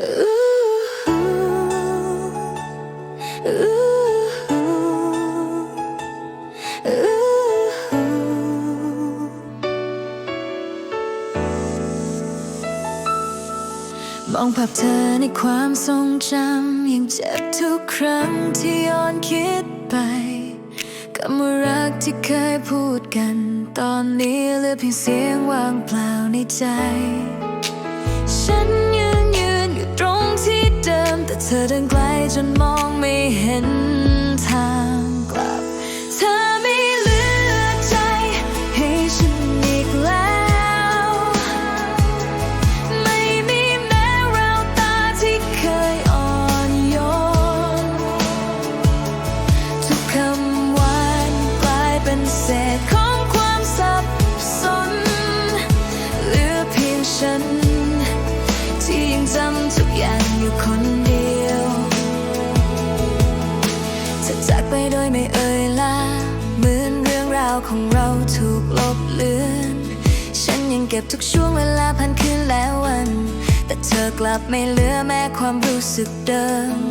มองภาพเธอในความทรงจำยังเจ็บทุกครั้งที่ย้อนคิดไปคำว่ารักที่เคยพูดกัน ตอนนี้เหลือเพียงเสียงว่างเปล่าในใจ ธอเดินไกลจนมองไม่เห็นทางกลับ เธอไม่เหลือใจให้ฉันอีกแล้ว ไม่มีแม้แววตาที่เคยอ่อนโยน ทุกคำหวานกลายเป็นเศษของความสับสน เหลือเพียงฉัน จากไปโดยไม่เอ่ยลา เหมือนเรื่องราวของเราถูกลบเลือน ฉันยังเก็บทุกช่วงเวลาผ่านคืนและวัน แต่เธอกลับไม่เหลือแม้ความรู้สึกเดิม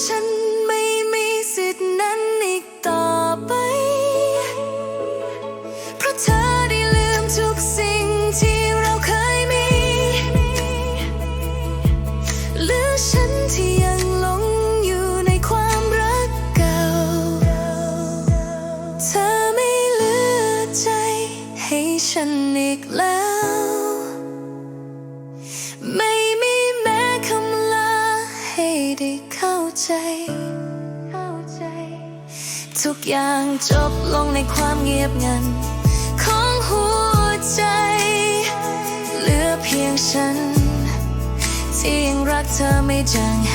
ฉันไม่มีสิทธินั้นอีกต่อไป เพราะเธอได้ลืมทุกสิ่งที่เราเคยมีหรือฉันที่ยังหลงอยู่ในความรักเก่า เธอไม่เหลือใจให้ฉันอีกแล้ว ทุกอย่างจบลงในความเงียบงัน ของหัวใจ เหลือเพียงฉัน ที่ยังรักเธอไม่จาง